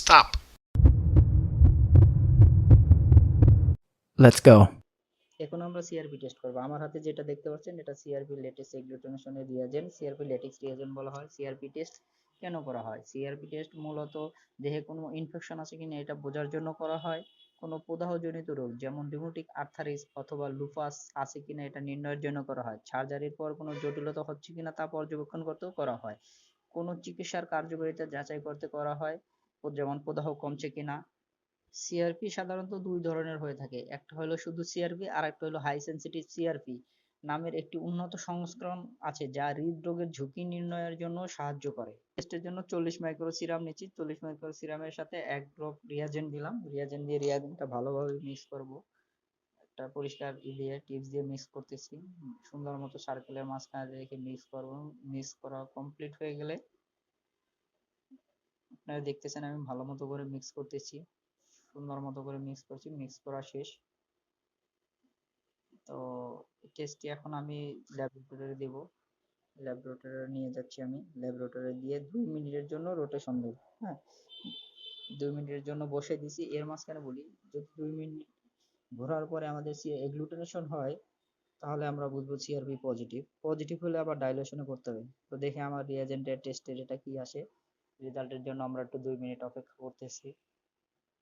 Stop. Let's go. এখন আমরা CRP test করব। আমার হাতে যেটা দেখতে পাচ্ছেন এটা সিআরপি লেটেস্ট এগ্লুটিনেশনের রিয়াজেন্ট সিআরপি লেটেক্স রিয়াজেন্ট বলা হয়। সিআরপি টেস্ট কেন করা হয়? সিআরপি টেস্ট মূলত দেহে কোনো ইনফেকশন আছে কিনা এটা বোঝার জন্য করা হয়। কোনো প্রদাহজনিত রোগ যেমন রিউমেটিক আর্থারিস অথবা লুপাস আছে কিনা এটা নির্ণয়ের জন্য করা হয়। সার্জারির পর কোনো জটিলতা হচ্ছে কিনা তা পর্যবেক্ষণ করতেও করা হয়। কোনো চিকিৎসার কার্যকারিতা যাচাই করতে করা হয়। যেমন প্রদাহ কমছে কিনা। সিআরপি সাধারণত দুই ধরনের হয়ে থাকে। একটা হলো শুধু সিআরপি আর একটা হলো হাই সেনসিটিভ সিআরপি নামের একটি উন্নত সংস্করণ আছে যা হৃদরোগের ঝুঁকি নির্ণয়ের জন্য সাহায্য করে। টেস্টের জন্য চল্লিশ মাইক্রো সিরাম নিচ্ছি। চল্লিশ মাইক্রো সিরামের সাথে এক ড্রপ রিয়াজেন্ট দিলাম। রিয়াজেন্ট দিয়ে রিয়াজেন্টটা ভালোভাবে মিক্স করব। একটা পরিষ্কার দিয়ে টিপস দিয়ে মিক্স করতেছি। সুন্দর মতো সার্কেলের মাঝখানে রেখে মিক্স করব। মিক্স করা কমপ্লিট হয়ে গেলে আপনারা দেখতেছেন আমি ভালো মতো করে মিক্স করতেছি। সুন্দর মতো করে মিক্স করছি মিক্স করা শেষ। তো টেস্টটি এখন আমি ল্যাবরেটরি দেব। ল্যাবরেটরি নিয়ে যাচ্ছি আমি। ল্যাবরেটরি দিয়ে দুই মিনিটের জন্য রোটেশন দেব হ্যাঁ? দুই মিনিটের জন্য বসে দিছি। এর মাঝখানে বলি, যদি দুই মিনিট ঘোরার পরে আমাদের এগ্লুটিনেশন হয়, তাহলে আমরা বুঝব সিআরপি পজিটিভ পজিটিভ হলে আবার ডাইলেশনে করতে হবে। তো দেখে আমার রিয়াজেন্টের টেস্টের এটা কি আসে। রেজাল্টের জন্য আমরা একটু দুই মিনিট অপেক্ষা করতেছি।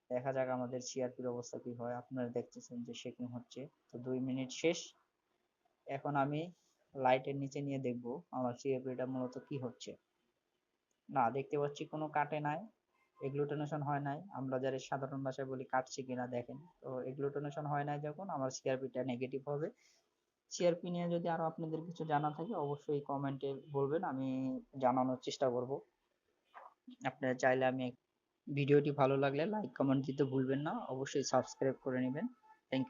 দেখা যাক আমাদের সিআরপির অবস্থা কি হয়। আপনারা দেখতেছেন যে শেকিং হচ্ছে। তো দুই মিনিট শেষ। এখন আমি লাইটের নিচে নিয়ে দেখব আমার সিআরপিটা মূলত কি হচ্ছে। না, দেখতে পাচ্ছি কোনো কাটে নাই এগ্লুটেনেশন হয় নাই। আমরা যারা সাধারণ ভাষায় বলি কাটছে কিনা দেখেন। তো এগ্লুটেনেশন হয় নাই যখন, আমার সিআরপিটা নেগেটিভ হবে। সিআরপি নিয়ে যদি আরও আপনাদের কিছু জানা থাকে, অবশ্যই কমেন্টে বলবেন। আমি জানানোর চেষ্টা করব। আপনারা চাইলে আমি ভিডিওটি ভালো লাগলে লাইক কমেন্ট দিতে ভুলবেন না। অবশ্যই সাবস্ক্রাইব করে নেবেন। Thank you